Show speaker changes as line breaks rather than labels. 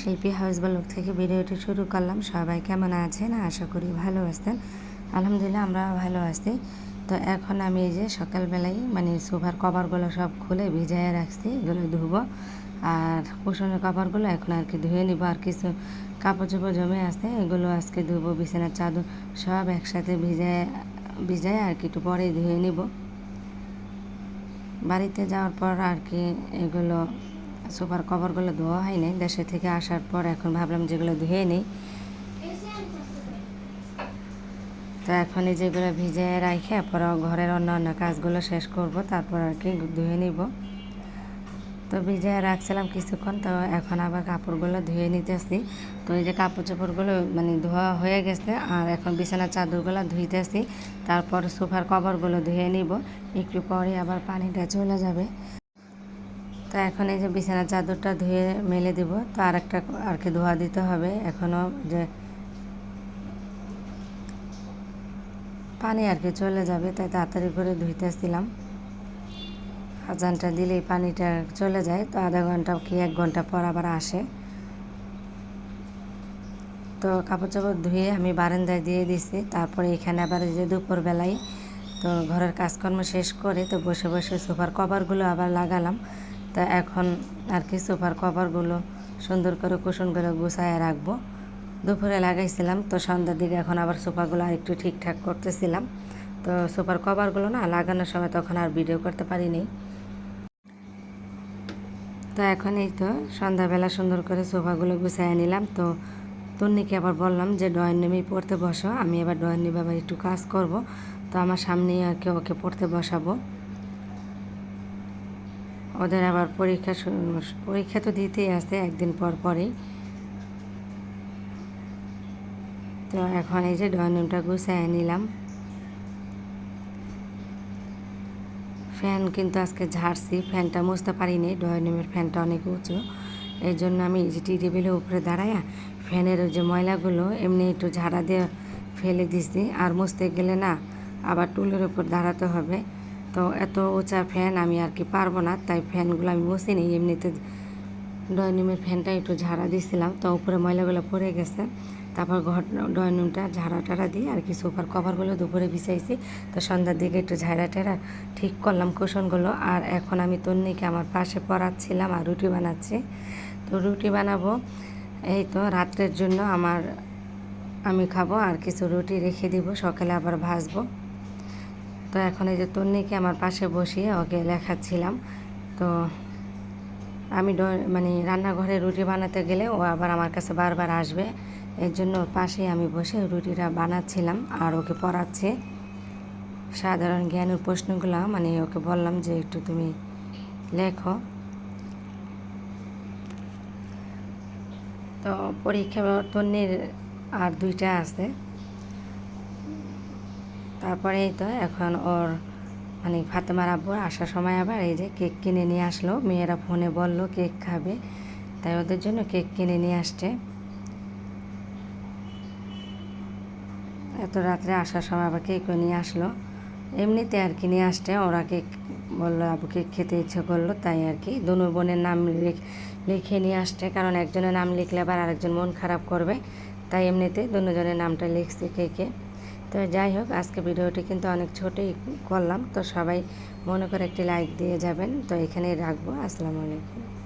শিল্পী house blog থেকে ভিডিওটি শুরু করলাম। সবাই কেমন আছেন? আশা করি ভালো আছেন। আলহামদুলিল্লাহ আমরা ভালো আছি। তো এখন আমি এই যে সকালবেলায় মানে সোফার কভারগুলো সব খুলে ভিজাইয়ে রাখছি, এগুলো ধুবো। আর কুশনের কভারগুলো এখন আর কি ধুয়ে নিব। আর কিছু কাপড় চোপড় জমে আছে, এগুলো আজকে ধুবো, বিছানার চাদর সব একসাথে ভিজায় ভিজায় আর কি একটু পরেই ধুয়ে নিব। বাড়িতে যাওয়ার পর আর কি এগুলো সোফার কভারগুলো ধোয়া হয় নাই দেশে থেকে আসার পর এখন ভাবলাম যেগুলো ধুয়ে নিই। তো এখন এই যেগুলো ভিজে রাখে পরে ঘরের অন্যান্য কাজগুলো শেষ করব, তারপর আর কি ধুয়ে নিব। তো ভিজে রাখছিলাম কিছুক্ষণ, তো এখন আবার কাপড়গুলো ধুয়ে নিতেছি। তো এই যে কাপড় চোপড়গুলো মানে ধোয়া হয়ে গেছে, আর এখন বিছানার চাদরগুলো ধুইতেছি। তারপর সোফার কভারগুলো ধুয়ে নিব। একটু পরে আবার পানিটা চলে যাবে। তো এখন এই যে বিছানার চাদরটা ধুয়ে মেলে দিব, তো আর একটা আর কি ধোয়া দিতে হবে এখনও যে পানি আর কি চলে যাবে, তাই তাড়াতাড়ি করে ধুইতেছিলাম আজানটা দিলেই পানিটা চলে যায়, তো আধা ঘণ্টা কি এক ঘণ্টা পর আবার আসে। তো কাপড় চাপড় ধুয়ে আমি বারান্দায় দিয়ে দিছি, তারপরে এখানে আবার যে দুপুরবেলায় তো ঘরের কাজকর্ম শেষ করে তো বসে বসে সোফার কভারগুলো আবার লাগালাম। তা এখন আর কি সোফার কভারগুলো সুন্দর করে কুশন করে গুছায় রাখব। দুপুরে লাগাইছিলাম, তো সন্ধ্যার দিকে এখন আবার সোফাগুলো আর একটু ঠিকঠাক করতেছিলাম। তো সোফার কভারগুলো না লাগানোর সময় তখন আর ভিডিও করতে পারিনি। তো এখন এই তো সন্ধ্যাবেলা সুন্দর করে সোফাগুলো গুছাই নিলাম। তো তন্নিকে আবার বললাম যে, ড্রয়িং রুমেই পড়তে বসো, আমি এবার ড্রয়িং রুমে আবার একটু কাজ করব। তো আমার সামনেই আর কি ওকে পড়তে বসাবো। ওদের আবার পরীক্ষা পরীক্ষা তো দিতেই আসে একদিন পর পরেই। তো এখন এই যে ড্রয়িং রুমটা গুছাই নিলাম। ফ্যান কিন্তু আজকে ঝাড়ছি, ফ্যানটা মুছতে পারিনি, ড্রয়িং রুমের ফ্যানটা অনেক উঁচু। এই জন্য আমি যে টি টেবিলের উপরে দাঁড়াইয়া ফ্যানের যে ময়লাগুলো এমনি একটু ঝাড়া দিয়ে ফেলে দিছি। আর মুছতে গেলে না আবার টুলের উপর দাঁড়াতে হবে। তো এত উঁচা ফ্যান আমি আর কি পারব না, তাই ফ্যানগুলো আমি মুছি নিই। এমনিতে ড্রয়িং রুমের ফ্যানটা একটু ঝাড়া দিয়েছিলাম তো উপরে ময়লাগুলো পড়ে গেছে। তারপর ঘর ড্রয়িং রুমটা ঝাড়া টাড়া দিয়ে আর কি সোফার কভারগুলো দুপুরে বিছাইছি তো সন্ধ্যার দিকে একটু ঝাড়া টাড়া ঠিক করলাম কুশনগুলো। আর এখন আমি তন্নিকে আমার পাশে পড়াচ্ছিলাম আর রুটি বানাচ্ছি। তো রুটি বানাবো, এই তো রাত্রের জন্য আমার আমি খাব আর কিছু রুটি রেখে দিব, সকালে আবার ভাজবো। তো এখন এই যে তন্নিকে আমার পাশে বসিয়ে ওকে লেখাচ্ছিলাম। তো আমি মানে রান্নাঘরে রুটি বানাতে গেলে ও আবার আমার কাছে বারবার আসবে। এর জন্য ওর পাশে আমি বসে রুটিটা বানাচ্ছিলাম আর ওকে পড়াচ্ছে। সাধারণ জ্ঞানের প্রশ্নগুলো মানে ওকে বললাম যে একটু তুমি লেখো। তো পরীক্ষা তন্নির আর দুইটা আছে। তারপরে এই তো এখন ওর মানে ফাতেমার আব্বুর আসার সময় আবার এই যে কেক কিনে নিয়ে আসলো। মেয়েরা ফোনে বলল কেক খাবে, তাই ওদের জন্য কেক কিনে নিয়ে আসছে। এত রাত্রে আসার সময় আবার কেকও নিয়ে আসলো। এমনিতে আর কি নিয়ে আসছে, ওরা কেক বলল, আবু কেক খেতে ইচ্ছে করল, তাই আর কি। দুনো বোনের নাম লিখে নিয়ে আসছে, কারণ একজনের নাম লিখলে আবার আরেকজন মন খারাপ করবে। তাই এমনিতে দুজনের নামটা লিখছে কেকে। তো যাই হোক, আজকে ভিডিওটি কিন্তু অনেক ছোটোই করলাম। তো সবাই মনে করে একটি লাইক দিয়ে যাবেন। তো এখানেই রাখব। আসসালামু আলাইকুম।